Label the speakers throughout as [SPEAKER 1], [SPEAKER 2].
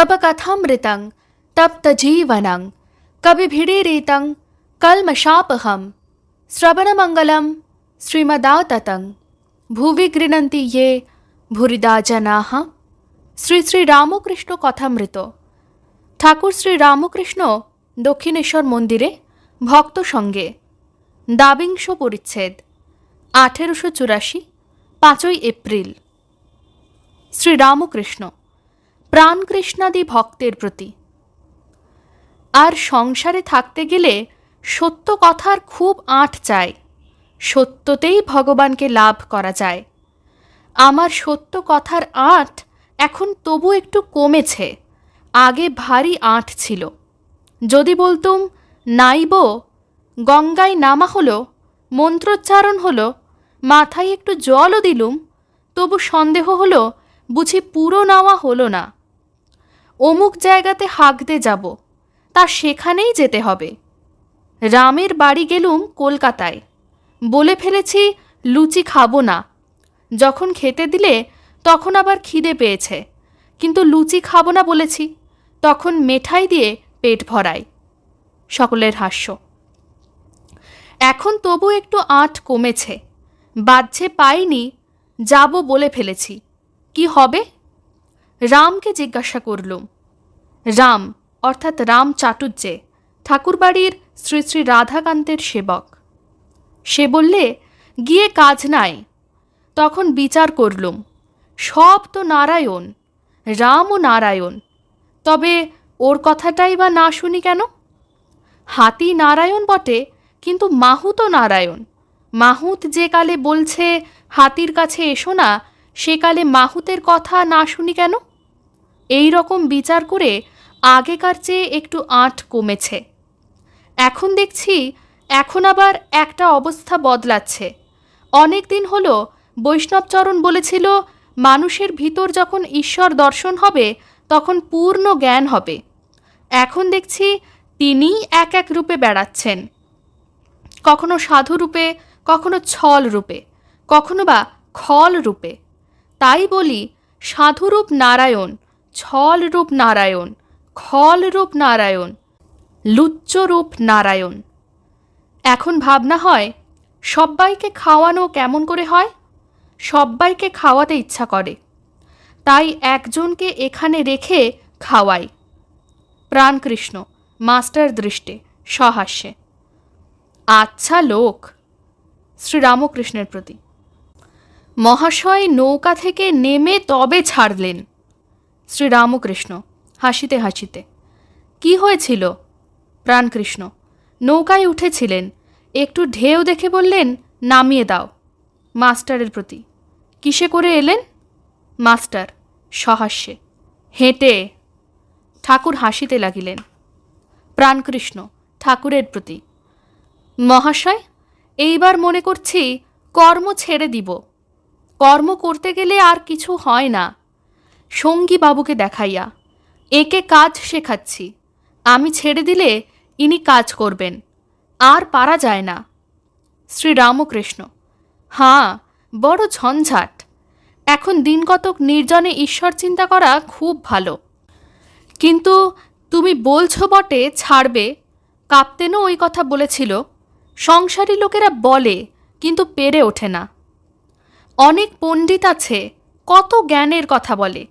[SPEAKER 1] तब कथामृतं तप्तजीवनं कविभिडीरितं कल्मषापहं श्रवणमङ्गलं श्रीमदाततं ভুবি গৃণন্তি ইয়ে ভুরিদা জনাহ শ্রী শ্রী রামকৃষ্ণ কথামৃত ঠাকুর শ্রী রামকৃষ্ণ দক্ষিণেশ্বর মন্দিরে ভক্ত সঙ্গে দাবিংশ পরিচ্ছেদ আঠেরোশো চুরাশি পাঁচই এপ্রিল শ্রী রামকৃষ্ণ প্রাণকৃষ্ণাদি ভক্তের প্রতি। আর সংসারে থাকতে গেলে সত্য কথার খুব আঁট চায় সত্যতেই ভগবানকে লাভ করা যায়। আমার সত্য কথার আঁট এখন তবু একটু কমেছে। আগে ভারী আঁট ছিল। যদি বলতুম, নাইব, গঙ্গায় নামা হলো, মন্ত্রোচ্চারণ হলো, মাথায় একটু জলও দিলুম, তবু সন্দেহ হলো, বুঝি পুরো নেওয়া হলো না। অমুক জায়গাতে হাঁকতে যাব, তা সেখানেই যেতে হবে। রামের বাড়ি গেলুম কলকাতায়। বলে ফেলেছি, লুচি খাব না। যখন খেতে দিলে, তখন আবার খিদে পেয়েছে। কিন্তু লুচি খাব না বলেছি, তখন মেঠাই দিয়ে পেট ভরাই সকলের হাস্য। এখন তবু একটু আঁট কমেছে বাহ্যে পাইনি, যাব বলে ফেলেছি। কি হবে? রামকে জিজ্ঞাসা করলুম, রাম, অর্থাৎ রাম চাটুজ্জে ঠাকুরবাড়ির শ্রী শ্রী রাধাকান্তের সেবক? সে বললে, গিয়ে কাজ নাই। তখন বিচার করলুম, সব তো নারায়ণ রাম ও নারায়ণ, তবে ওর কথাটাই বা না শুনি কেন? হাতি নারায়ণ বটে, কিন্তু মাহুত নারায়ণ, মাহুত যে কালে বলছে হাতির কাছে এসো না, সে কালে মাহুতের কথা না শুনি কেন? এই রকম বিচার করে আগেকার চেয়ে একটু আঁট কমেছে। এখন দেখছি, এখন আবার একটা অবস্থা বদলাচ্ছে। অনেক দিন হলো বৈষ্ণবচরণ বলেছিল, মানুষের ভিতর যখন ঈশ্বর দর্শন হবে, তখন পূর্ণ জ্ঞান হবে। এখন দেখছি, তিনিই এক এক রূপে বেড়াচ্ছেন। কখনো সাধু রূপে, কখনো ছল রূপে, কখনো বা খল রূপে। তাই বলি, সাধুরূপ নারায়ণ ছল রূপ নারায়ণ খল রূপ নারায়ণ, লুচ্চরূপ নারায়ণ। এখন ভাবনা হয়, সব্বাইকে খাওয়ানো কেমন করে হয়? সব্বাইকে খাওয়াতে ইচ্ছা করে। তাই একজনকে এখানে রেখে খাওয়াই। প্রাণকৃষ্ণ, মাস্টার দৃষ্টে, সহাস্যে। আচ্ছা লোক, শ্রীরামকৃষ্ণের প্রতি। মহাশয় নৌকা থেকে নেমে তবে ছাড়লেন। শ্রীরামকৃষ্ণ, হাসিতে হাসিতে, কি হয়েছিল? প্রাণকৃষ্ণ, নৌকায় উঠেছিলেন, একটু ঢেউ দেখে বললেন, নামিয়ে দাও। মাস্টারের প্রতি, কিসে করে এলেন? মাস্টার, সহাস্যে। হেঁটে? ঠাকুর হাসিতে লাগিলেন। প্রাণকৃষ্ণ, ঠাকুরের প্রতি। মহাশয়, এইবার মনে করছি কর্ম ছেড়ে দিব। কর্ম করতে গেলে আর কিছু হয় না। সঙ্গী বাবুকে দেখাইয়া, একে কাজ শেখাচ্ছি, আমি ছেড়ে দিলে ইনি কাজ করবেন, আর পারা যায় না। শ্রীরামকৃষ্ণ, হাঁ, বড় ঝঞ্ঝাট, এখন দিন কতক নির্জনে ঈশ্বর চিন্তা করা খুব ভালো। কিন্তু তুমি বলছো বটে ছাড়বে, কাপ্তেনও ওই কথা বলেছিল, সংসারী লোকেরা বলে, কিন্তু পেরে ওঠে না। অনেক পণ্ডিত আছে, কত জ্ঞানের কথা বলে।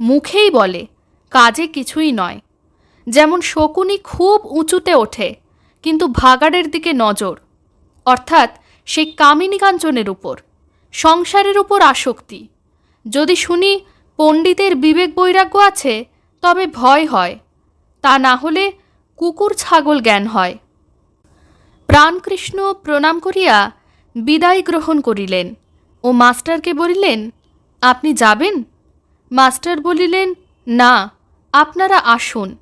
[SPEAKER 1] মুখেই বলে, কাজে কিছুই নয়। যেমন শকুনি খুব উঁচুতে ওঠে, কিন্তু ভাগাড়ের দিকে নজর। অর্থাৎ সেই কামিনী কাঞ্চনের উপর, সংসারের উপর আসক্তি। যদি শুনি পণ্ডিতের বিবেক বৈরাগ্য আছে, তবে ভয় হয়। তা না হলে কুকুর ছাগল জ্ঞান হয়। প্রাণকৃষ্ণ প্রণাম করিয়া বিদায় গ্রহণ করিলেন ও মাস্টারকে বলিলেন, আপনি যাবেন? মাস্টার বলিলেন, না, আপনারা আসুন।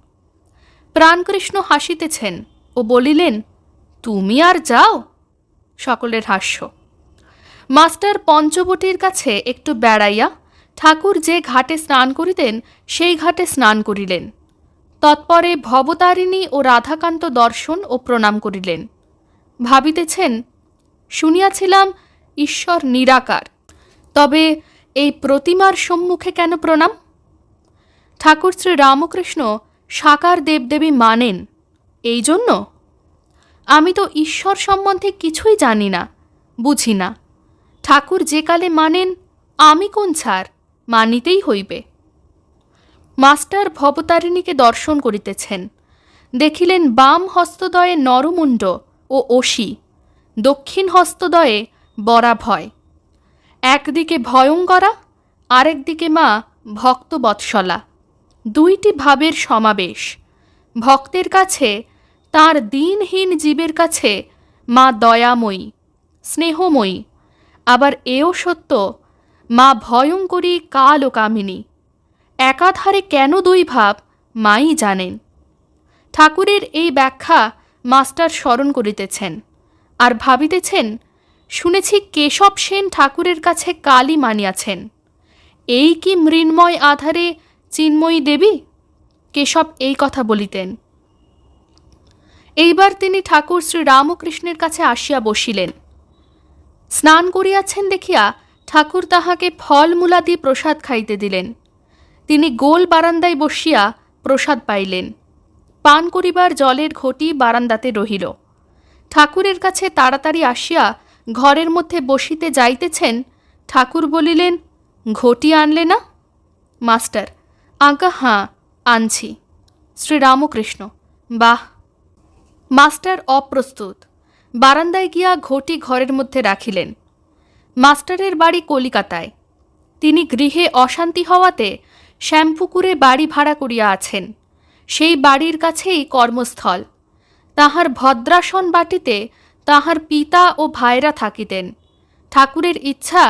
[SPEAKER 1] প্রাণকৃষ্ণ হাসিতেছেন ও বলিলেন, তুমি আর যাও? সকলের হাস্য। মাস্টার পঞ্চবটির কাছে একটু বেড়াইয়া ঠাকুর যে ঘাটে স্নান করিতেন, সেই ঘাটে স্নান করিলেন। তৎপরে ভবতারিণী ও রাধাকান্ত দর্শন ও প্রণাম করিলেন। ভাবিতেছেন, শুনিয়াছিলাম ঈশ্বর নিরাকার। তবে এই প্রতিমার সম্মুখে কেন প্রণাম? ঠাকুর শ্রী রামকৃষ্ণ সাকার দেবদেবী মানেন, এই জন্য? আমি তো ঈশ্বর সম্বন্ধে কিছুই জানি না, বুঝি না। ঠাকুর যে কালে মানেন, আমি কোন ছাড় মানিতেই হইবে। মাস্টার ভবতারিণীকে দর্শন করিতেছেন। দেখিলেন বাম হস্তদয়ে নরমুণ্ড ও অসি দক্ষিণ হস্তদয়ে বরাভয়। একদিকে ভয়ঙ্করা, আরেকদিকে মা ভক্তবৎসলা। দুইটি ভাবের সমাবেশ। ভক্তের কাছে, তার দিনহীন জীবের কাছে মা দয়াময়ী, স্নেহময়ী। আবার এও সত্য, মা ভয়ঙ্করী কাল ও কামিনী একাধারে কেন দুই ভাব মাই জানেন। ঠাকুরের এই ব্যাখ্যা মাস্টার স্মরণ করিতেছেন। আর ভাবিতেছেন শুনেছি কেশব সেন ঠাকুরের কাছে কালী মানিয়াছেন। এই কি মৃন্ময় আধারে চিন্ময়ী দেবী? কেশব এই কথা বলিতেন। এইবার তিনি ঠাকুর শ্রী রামকৃষ্ণের কাছে আসিয়া বসিলেন। স্নান করিয়াছেন দেখিয়া ঠাকুর তাহাকে ফলমূলাদি প্রসাদ খাইতে দিলেন। তিনি গোল বারান্দায় বসিয়া প্রসাদ পাইলেন। পান করিবার জলের ঘটি বারান্দাতে রহিল। ঠাকুরের কাছে তাড়াতাড়ি আসিয়া ঘরের মধ্যে বসিতে যাইতেছেন, ঠাকুর বলিলেন, ঘটি আনলে না? মাস্টার আঁকা হাঁ, আনছি। শ্রীরামকৃষ্ণ, বাহ! মাস্টার, অপ্রস্তুত। বারান্দায় গিয়া ঘটি ঘরের মধ্যে রাখিলেন। মাস্টারের বাড়ি কলিকাতায়। তিনি গৃহে অশান্তি হওয়াতে শ্যামপুকুরে বাড়ি ভাড়া করিয়া আছেন। সেই বাড়ির কাছেই কর্মস্থল। তাহার ভদ্রাসন বাটিতে তাহার পিতা ও ভাইরা থাকিতেন। ঠাকুরের ইচ্ছা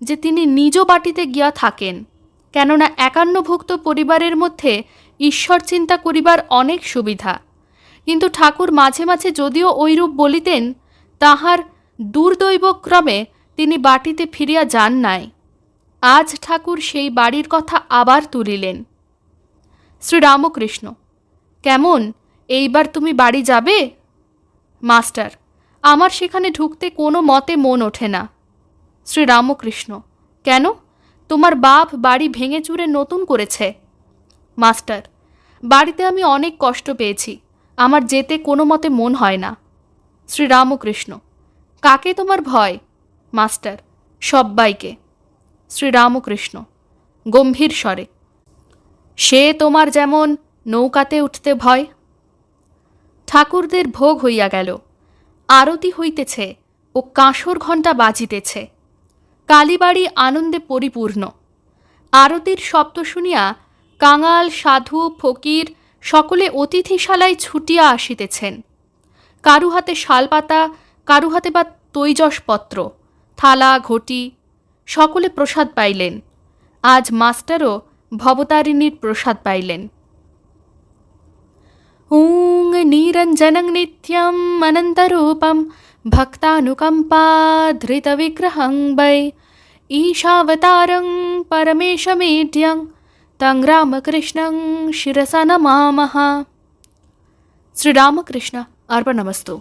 [SPEAKER 1] যে তিনি নিজ বাটিতে গিয়া থাকেন, কেননা একান্নভুক্ত পরিবারের মধ্যে ঈশ্বর চিন্তা করিবার অনেক সুবিধা। কিন্তু ঠাকুর মাঝে মাঝে যদিও ঐরূপ বলিতেন, তাহার দুর্দৈবক্রমে তিনি বাটিতে ফিরিয়া যান নাই। আজ ঠাকুর সেই বাড়ির কথা আবার তুলিলেন। শ্রীরামকৃষ্ণ, কেমন, এইবার তুমি বাড়ি যাবে? মাস্টার আমার সেখানে ঢুকতে কোনো মতে মন ওঠে না। শ্রীরামকৃষ্ণ, কেন? তোমার বাপ বাড়ি ভেঙে চুরে নতুন করেছে। মাস্টার, বাড়িতে আমি অনেক কষ্ট পেয়েছি, আমার যেতে কোনো মতে মন হয় না। শ্রীরামকৃষ্ণ, কাকে তোমার ভয়? মাস্টার, সব্বাইকে। শ্রীরামকৃষ্ণ, গম্ভীর স্বরে, সে তোমার যেমন নৌকাতে উঠতে ভয়। ঠাকুরদের ভোগ হইয়া গেল। আরতি হইতেছে ও কাঁসর ঘণ্টা বাজিতেছে। কালীবাড়ি আনন্দে পরিপূর্ণ। আরতির শব্দ শুনিয়া কাঙাল, সাধু, ফকির সকলে অতিথিশালায় ছুটিয়া আসিতেছেন। কারু হাতে শালপাতা, কারু হাতে বা তৈজসপত্র, থালা, ঘটি, সকলে প্রসাদ পাইলেন। আজ মাস্টারও ভবতারিণীর প্রসাদ পাইলেন। ॐ निरञ्जनं नित्यम् अनन्तरूपं भक्तानुकम्पाधृतविग्रहं वै ईशावतारं परमेशमेड्यं तं रामकृष्णं शिरसा नमामः श्रीरामकृष्ण अर्पणमस्तु